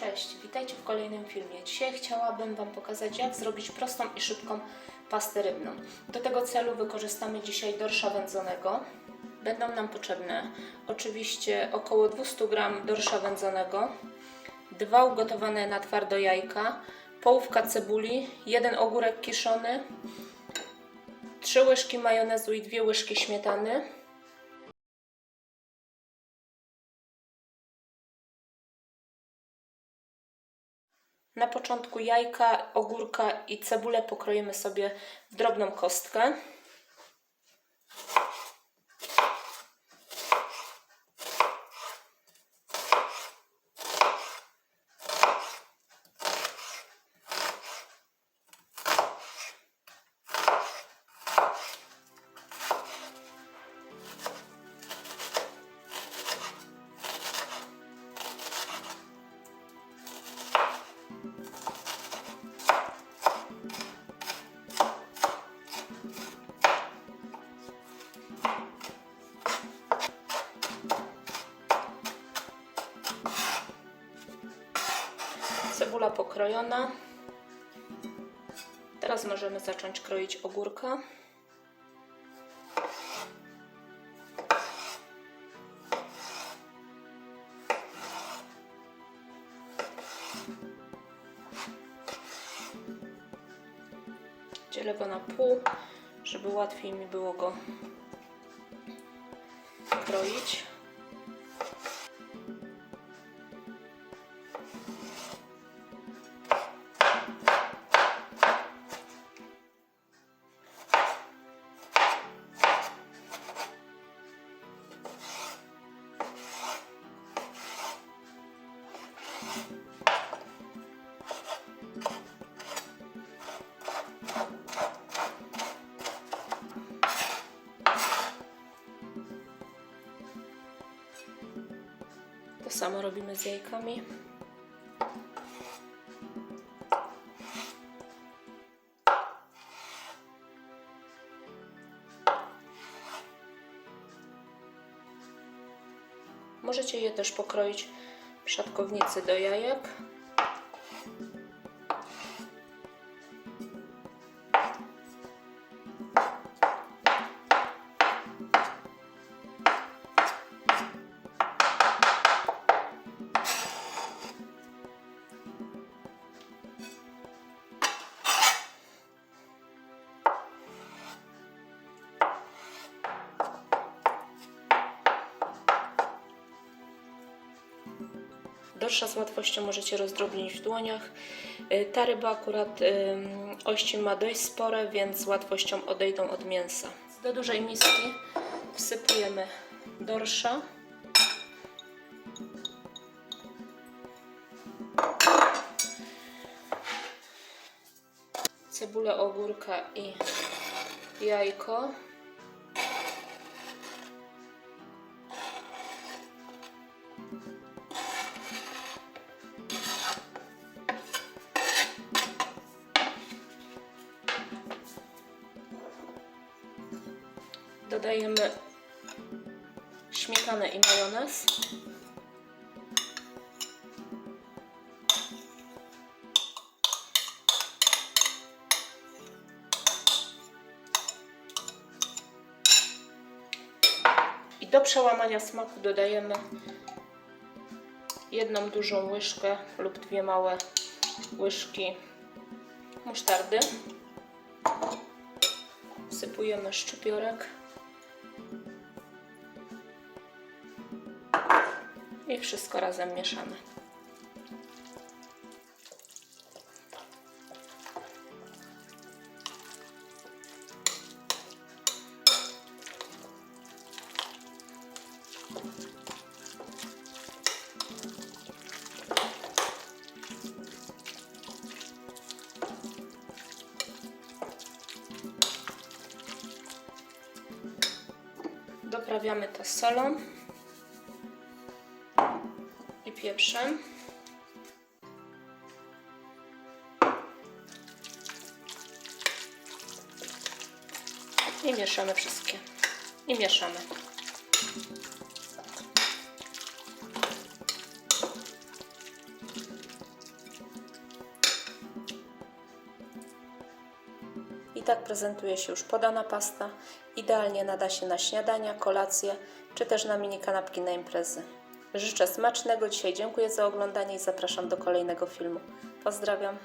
Cześć, witajcie w kolejnym filmie. Dzisiaj chciałabym Wam pokazać, jak zrobić prostą i szybką pastę rybną. Do tego celu wykorzystamy dzisiaj dorsza wędzonego. Będą nam potrzebne oczywiście około 200 g dorsza wędzonego, dwa ugotowane na twardo jajka, połówka cebuli, jeden ogórek kiszony, trzy łyżki majonezu i dwie łyżki śmietany, Na początku jajka, ogórka i cebulę pokroimy sobie w drobną kostkę. Cebula pokrojona. Teraz możemy zacząć kroić ogórka. Dzielę go na pół, żeby łatwiej mi było go kroić. To samo robimy z jajkami. Możecie je też pokroić w szatkownicy do jajek. Dorsza z łatwością możecie rozdrobnić w dłoniach. Y, Ta ryba akurat ości ma dość spore, więc z łatwością odejdą od mięsa. Do dużej miski wsypujemy dorsza. Cebulę, ogórka i jajko. Dodajemy śmietanę i majonez. I do przełamania smaku dodajemy jedną dużą łyżkę lub dwie małe łyżki musztardy. Wsypujemy szczypiorek. I wszystko razem mieszamy. Doprawiamy to solą pieprzem. I mieszamy wszystkie. I mieszamy. I tak prezentuje się już podana pasta. Idealnie nada się na śniadania, kolacje, czy też na mini kanapki na imprezy. Życzę smacznego. Dzisiaj dziękuję za oglądanie i zapraszam do kolejnego filmu. Pozdrawiam.